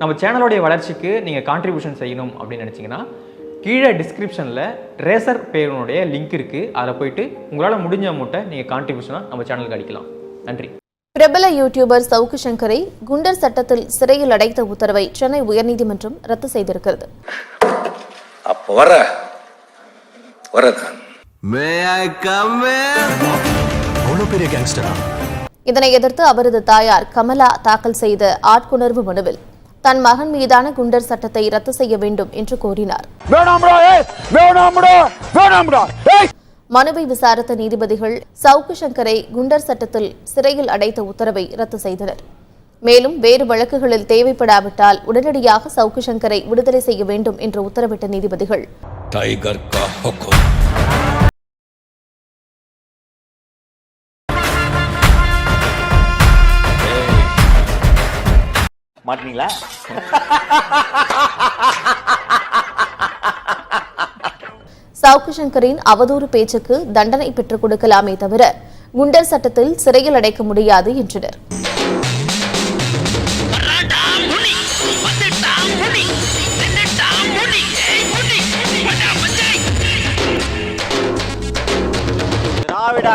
நம்ம சேனலோடைய வளர்ச்சிக்கு நீங்கள் கான்ட்ரிபியூஷன் செய்யணும் அப்படின்னு நினச்சிங்கன்னா கீழே டிஸ்கிரிப்ஷனில் ரேசர் பேருனுடைய லிங்க் இருக்குது அதில் போயிட்டு உங்களால் முடிஞ்ச அமௌண்ட்டை நீங்கள் கான்ட்ரிபியூஷனாக நம்ம சேனலுக்கு அடிக்கலாம். நன்றி. பிரபல யூடியூபர் சவுக்கு சங்கரை குண்டர் சட்டத்தில் சிறையில் அடைத்த உத்தரவை சென்னை உயர்நீதிமன்றம் ரத்து செய்திருக்கிறது. அப்போ வர இதனை எதிர்த்து அவரது தாயார் கமலா தாக்கல் செய்த ஆட்கொணர்வு மனுவில் தன் மகன் மீதான குண்டர் சட்டத்தை ரத்து செய்ய வேண்டும் என்று கோரினார். மனுவை விசாரித்த நீதிபதிகள் சவுக்கு சங்கரை குண்டர் சட்டத்தில் சிறையில் அடைத்த உத்தரவை ரத்து செய்தனர். மேலும் வேறு வழக்குகளில் தேவைப்படாவிட்டால் உடனடியாக சவுக்கு சங்கரை விடுதலை செய்ய வேண்டும் என்று உத்தரவிட்ட நீதிபதிகள். டைகர் மாட்டீங்களா சவுக்கு சங்கரின் அவதூறு பேச்சுக்கு தண்டனை பெற்றுக் கொடுக்கலாமே தவிர குண்டர் சட்டத்தில் சிறையில் அடைக்க முடியாது என்றனர்.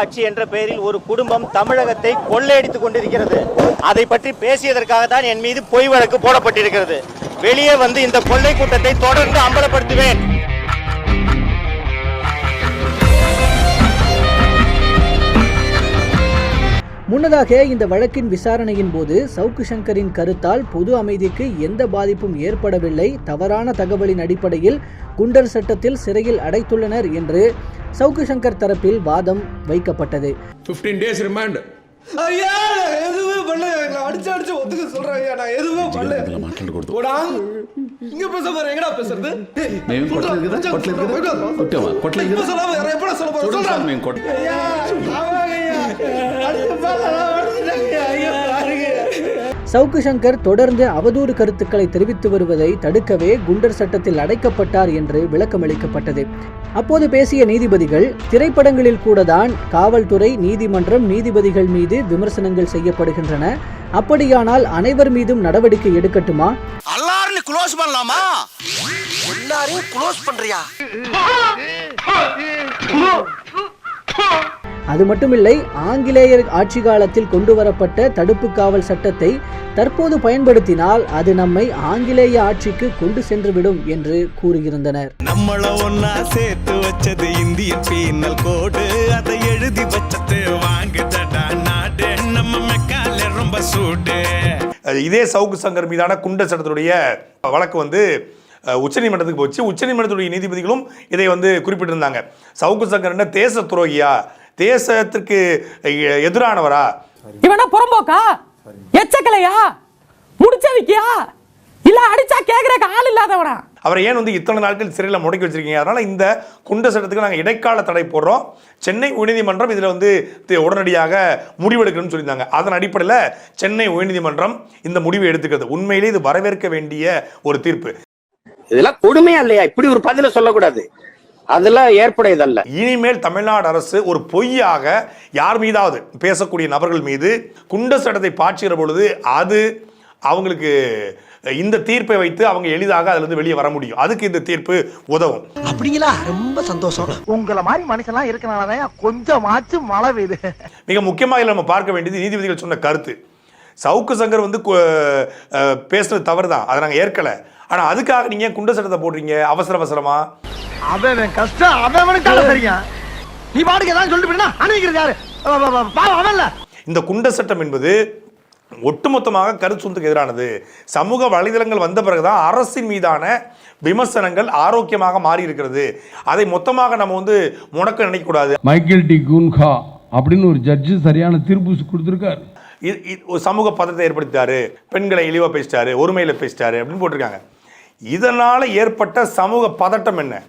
ஆட்சி என்ற பெயரில் ஒரு குடும்பம் தமிழகத்தை கொள்ளையடித்துக் கொண்டிருக்கிறது. அதை பற்றி பேசியதற்காக தான் என் மீது பொய் வழக்கு போடப்பட்டிருக்கிறது. வெளியே வந்து இந்த கொள்ளை கூட்டத்தை தொடர்ந்து அம்பலப்படுத்துவேன். முன்னதாக இந்த வழக்கின் விசாரணையின் போது சவுக்கு சங்கரின் கருத்தால் பொது அமைதிக்கு எந்த பாதிப்பும் ஏற்படவில்லை. தவறான தகவலின் அடிப்படையில் குண்டர் சட்டத்தில் சிறையில் அடைத்துள்ளனர் என்று சவுக்கு சங்கர் தரப்பில் வாதம் வைக்கப்பட்டது. 15 days remand. ஐயா நான் எதுவுமே பண்ணல. எங்களை அடிச்சு அடிச்சு ஒத்துக்க சொல்றேன் சவுக்கு சங்கர் தொடர்ந்து அவதூறு கருத்துக்களை தெரிவித்து வருவதை தடுக்கவே குண்டர் சட்டத்தில் அடைக்கப்பட்டார் என்று விளக்கமளிக்கப்பட்டது. அப்போது பேசிய நீதிபதிகள் திரைப்படங்களில் கூடதான் காவல்துறை நீதிமன்றம் நீதிபதிகள் மீது விமர்சனங்கள் செய்யப்படுகின்றன. அப்படியானால் அனைவர் மீதும் நடவடிக்கை எடுக்கட்டுமா? எல்லாரும் க்ளோஸ் பண்ணலாமா? எல்லாரையும் க்ளோஸ் பண்றியா? அது மட்டுமில்லை ஆங்கிலேயர் ஆட்சி காலத்தில் கொண்டு வரப்பட்ட தடுப்பு காவல் சட்டத்தை தற்போது பயன்படுத்தினால் அது நம்மை ஆங்கிலேய ஆட்சிக்கு கொண்டு சென்றுவிடும் என்று கூறியிருந்தனர் நம்மள ஒன்னா சேர்த்து வச்சது இந்திய பீனல் கோடு. அதை எழுதி வச்சது வாங்குதடா நாடு. நம்ம மெக்கால ரொம்ப சூடு. இதே சவுக்கு சங்கர் மீதான குண்டர் சட்டத்துடைய வழக்கு வந்து உச்சநீதிமன்றத்துக்கு போச்சு. உச்சநீதிமன்றத்துடைய நீதிபதிகளும் இதை வந்து குறிப்பிட்டிருந்தாங்க. சவுக்கு சங்கர் என்ன தேச துரோகியா? தேசத்திற்கு எதிரானவரா? இவனா புறம்போக்கா? எச்சக்கலையா? முடிச்சவிக்கியா? இல்ல அடிச்சா கேக்குறக்கு ஆள் இல்லாதவனா? அவரை ஏன் வந்து இத்தனை நாட்கள் சிறையில் முடக்கி வச்சிருக்கீங்க? அதனால இந்த குண்ட சட்டத்துக்கு நாங்கள் இடைக்கால தடை போடுறோம். சென்னை உயர்நீதிமன்றம் இதில் வந்து உடனடியாக முடிவெடுக்கணும்னு சொல்லியிருந்தாங்க. அதன் அடிப்படையில் சென்னை உயர்நீதிமன்றம் இந்த முடிவை எடுத்துக்கிறது. உண்மையிலே இது வரவேற்க வேண்டிய ஒரு தீர்ப்பு. இதெல்லாம் கொடுமையா இல்லையா? இப்படி ஒரு பதில சொல்லக்கூடாது. அதெல்லாம் ஏற்புடையதல்ல. இனிமேல் தமிழ்நாடு அரசு ஒரு பொய்யாக யார் மீதாவது பேசக்கூடிய நபர்கள் மீது குண்ட சட்டத்தை பாய்ச்சுகிற பொழுது அது அவங்களுக்கு இந்த தீர்ப்பை வைத்து அவங்க எளிதாக அதிலிருந்து வெளியே வர முடியும். அதுக்கு இந்த தீர்ப்பு உதவும். அப்படிங்களா? ரொம்ப சந்தோஷம். உங்களை மாதிரி மனுஷன்லாம் இருக்கனாலதான் கொஞ்சமாச்சும் மழை பெய்யுது. மிக முக்கியமாக இதில் நம்ம பார்க்க வேண்டியது நீதிபதிகள் சொன்ன கருத்து. சவுக்கு சங்கர் வந்து பேசுனது தவறு தான் அதை நாங்கள் ஏற்கலை. ஆனால் அதுக்காக நீங்கள் ஏன் குண்ட சட்டத்தை போடுறீங்க? அவசர அவசரமா? அவன் கஷ்டம். அவனுக்கு தெரியும். நீ பாட்டுக்கு ஏதாவது சொல்லிட்டு அனுப்பிக்கிறது யாரு? அவன்ல இந்த குண்ட சட்டம் என்பது ஒட்டுமொத்தமாக கருத்துக்கு எதிரானது. சமூக வலைதளங்கள் வந்த பிறகுதான் அரசின் மீதான விமர்சனங்கள் ஆரோக்கியமாக மாறி இருக்கிறது அதை மொத்தமாக நம்ம வந்து முடக்க நினைக்கக்கூடாது. மைக்கேல் டி குன்ஹா அப்படின்னு ஒரு ஜட்ஜு சரியான தீர்ப்பு கொடுத்துருக்காரு. ஒரு சமூக பதத்தை ஏற்படுத்தாரு பெண்களை இழிவாக பேசிட்டாரு ஒருமையில் பேசிட்டாரு அப்படின்னு போட்டிருக்காங்க. இதனால் ஏற்பட்ட சமூக பதட்டம் என்ன?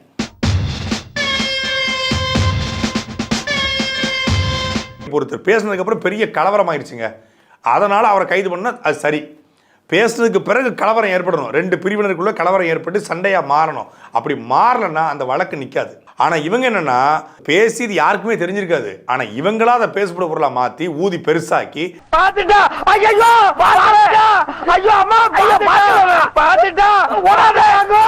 ஒருத்தர் பேசுனதுக்கு அப்புறம் பெரிய கலவரம் ஆயிடுச்சுங்க அதனால அவரை கைது பண்ணால் அது சரி. பேசுனதுக்கு பிறகு கலவரம் ஏற்படணும். ரெண்டு பிரிவினருக்குள்ள கலவரம் ஏற்பட்டு சண்டையா மாறணும். அப்படி மாறலன்னா அந்த வழக்கு நிற்காது ஆனா இவங்க என்னன்னா பேசி இது யாருக்குமே தெரிஞ்சிருக்காது. ஆனா இவங்களா அதை பேசப்பட பொருளா மாத்தி ஊதி பெருசாக்கி பாத்துட்டா ஐயோ பாத்துட்டா ஐயோ அம்மா பாத்துட்டா பாத்துட்டா ஓடாதே அங்க!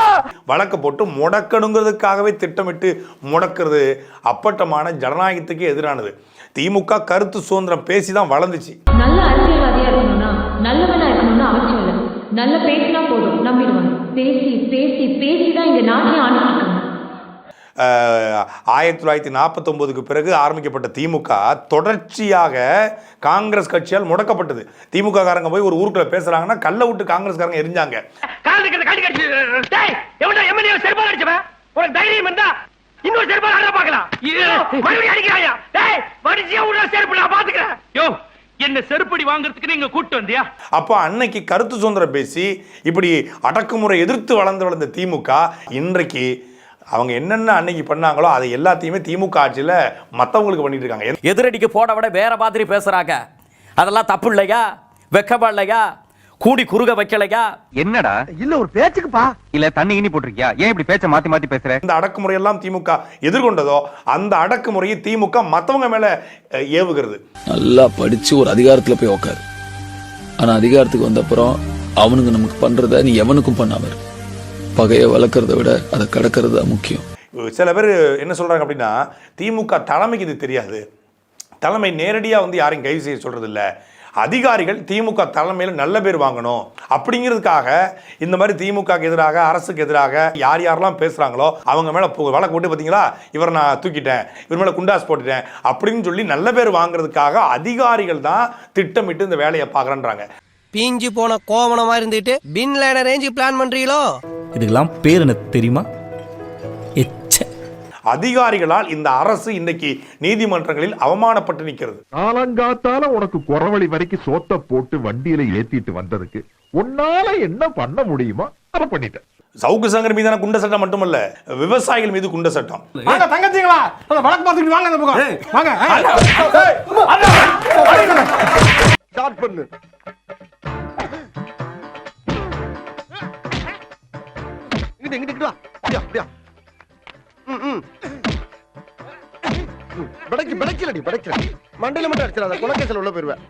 வழக்க போட்டு முடக்கணுங்கிறதுக்காகவே திட்டமிட்டு முடக்கிறது அப்பட்டமான ஜனநாயகத்துக்கு எதிரானது. திமுக கருத்து சுதந்திரம் பேசி தான் வளர்ந்துச்சு. நல்ல அரசியல்வாதியா இருக்கணும்னா நல்லவனா இருக்கணும்னு அவசியம் இல்லை. நல்ல பேசினா போதும் நம்பிடுவாங்க. பேசி பேசி பேசி தான் இங்க நாட்டை ஆஹ், ஆயிரத்தி தொள்ளாயிரத்தி நாற்பத்தொம்போதுக்கு பிறகு ஆரம்பிக்கப்பட்ட திமுக தொடர்ச்சியாக காங்கிரஸ் கட்சியால் முடக்கப்பட்டது. திமுக காரங்க போய் ஒரு ஊருக்குள்ள பேசுறாங்கன்னா கல்ல விட்டு காங்கிரஸ்காரங்க எரிஞ்சாங்க. உனக்கு தைரியம் இருந்தா இன்னொரு செருப்பால அடிச்சா பார்க்கலாம். மறுபடியும் அடிக்கிறாயா? டேய் மனுஷியா உள்ள செருப்பு நான் பாத்துக்கிறேன் யோ என்ன செருப்படி வாங்குறதுக்கு நீங்க கூட்டு வந்தியா? அப்போ அன்னைக்கு கருத்து சுதந்திரம் பேசி இப்படி அடக்குமுறை எதிர்த்து வளர்ந்து வளர்ந்த திமுக இன்றைக்கு அவங்க என்னென்ன அன்னைக்கு பண்ணாங்களோ அதை எல்லாத்தையுமே திமுக ஆட்சியில் மற்றவங்களுக்கு பண்ணிட்டு இருக்காங்க. எதிரடிக்கு போட விட வேற மாதிரி பேசுறாங்க. அதெல்லாம் தப்பு இல்லையா? வெக்கமா இல்லையா? கூடி குறுக வைக்கலையா? என்னடா? இல்ல ஒரு பேச்சுக்குப்பா. இல்ல தண்ணி இனி போட்டிருக்கியா? ஏன் இப்படி பேச்ச மாத்தி மாத்தி பேசுற? இந்த அடக்குமுறையெல்லாம் திமுக எதிர்கொண்டதோ அந்த அடக்குமுறையை திமுக மற்றவங்க மேலே ஏவுகிறது. நல்லா படிச்சு ஒரு அதிகாரத்துல போய் உக்காரு. ஆனா அதிகாரத்துக்கு வந்த அப்புறம் அவனுங்க நமக்கு பண்றத நீ எவனுக்கும் பண்ணாம இரு. பகையை வளர்க்கறத விட அதை கடக்கிறது தான் முக்கியம். சில பேர் என்ன சொல்றாங்க அப்படின்னா திமுக தலைமைக்கு இது தெரியாது. தலைமை நேரடியாக வந்து யாரையும் கைது செய்ய சொல்றது இல்ல அதிகாரிகள் திமுக தலைமையில் நல்ல பேர் வாங்கணும். அப்படிங்கிறதுக்காக இந்த மாதிரி திமுகக்கு எதிராக அரசுக்கு எதிராக யார் யாரெல்லாம் பேசுறாங்களோ அவங்க மேல பு- வழக்கு போட்டு பார்த்தீங்களா இவரை நான் தூக்கிட்டேன் இவர் மேல குண்டாஸ் போட்டுட்டேன் அப்படின்னு சொல்லி நல்ல பேர் வாங்குறதுக்காக அதிகாரிகள் தான் திட்டமிட்டு இந்த வேலையை பார்க்குறேன்றாங்க. பீஞ்சு போன கோவணமா இருந்துட்டு பின் லேன ரேஞ்சு பிளான் பண்றீங்களோ? இதுக்கெல்லாம் பேர் எனக்கு தெரியுமா? எச்ச. அதிகாரிகளால் இந்த அரசு இன்னைக்கு நீதிமன்றங்களில் அவமானப்பட்டு நிற்கிறது. காலங்காத்தால உனக்கு குறவழி வரைக்கும் சோத்த போட்டு வண்டியில ஏத்திட்டு வந்ததுக்கு உன்னால என்ன பண்ண முடியுமோ அதை பண்ணிட்டேன் சவுக்கு சங்கர் மீதான குண்ட சட்டம் மட்டுமல்ல விவசாயிகள் மீது குண்ட சட்டம். வாங்க தங்கச்சிங்களா? அந்த வழக்கு பார்த்துட்டு வாங்க அந்த பக்கம் வாங்க ஸ்டார்ட் பண்ணு. இங்கிட்டு இங்கிட்டு வா. அப்படியா அப்படியா ம் ம். படைக்கு படைக்கலடி படைக்கல மண்டையில மட்டும் அடிச்சிடாத குலக்கேசல் உள்ள போயிருவேன்